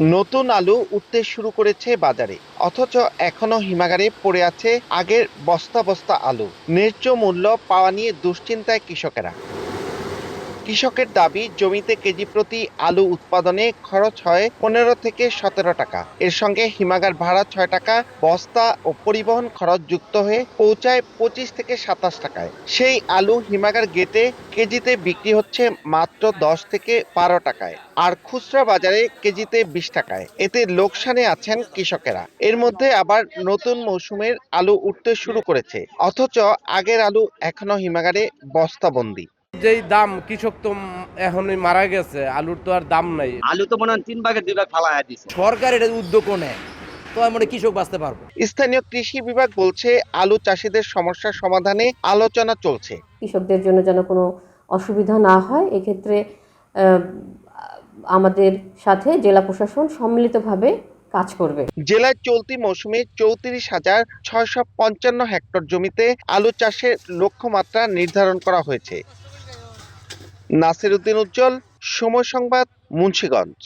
নতুন আলু উঠতে শুরু করেছে বাজারে। অথচ এখনও হিমাগারে পড়ে আছে আগের বস্তা বস্তা আলু। ন্যায্য মূল্য পাওয়া নিয়ে দুশ্চিন্তায় কৃষকেরা। কৃষকের দাবি, জমিতে কেজি প্রতি আলু উৎপাদনে খরচ হয় পনেরো থেকে সতেরো টাকা। এর সঙ্গে হিমাগার ভাড়া ছয় টাকা, বস্তা ও পরিবহন খরচ যুক্ত হয়ে পৌঁছায় পঁচিশ থেকে সাতাশ টাকায়। সেই আলু হিমাগার গেটে কেজিতে বিক্রি হচ্ছে মাত্র দশ থেকে বারো টাকায় আর খুচরা বাজারে কেজিতে বিশ টাকায়। এতে লোকসানে আছেন কৃষকেরা। এর মধ্যে আবার নতুন মৌসুমের আলু উঠতে শুরু করেছে। অথচ আগের আলু এখনও হিমাগারে বস্তাবন্দি। যেই দাম কৃষক তো এখনই মারা গেছে আলুর তো আর দাম নাই। আলু তো মনে হয় তিন ভাগের দুই ভাগ ফালা দিছে। সরকার এটা উদ্যোগও নেয় তো আমি মনে কৃষক বাঁচতে পারব। স্থানীয় কৃষি বিভাগ বলছে আলু চাষিদের সমস্যার সমাধানে আলোচনা চলছে। কৃষকদের জন্য যেন কোনো অসুবিধা না হয় এক্ষেত্রে আমাদের সাথে জেলা প্রশাসন সম্মিলিতভাবে কাজ করবে। জেলায় চলতি মৌসুমে চৌত্রিশ হাজার ছয়শো পঞ্চান্ন হেক্টর জমিতে আলু চাষের লক্ষ্যমাত্রা নির্ধারণ করা হয়েছে। নাসির উদ্দিন উজ্জ্বল সময় সংবাদ মুন্সীগঞ্জ।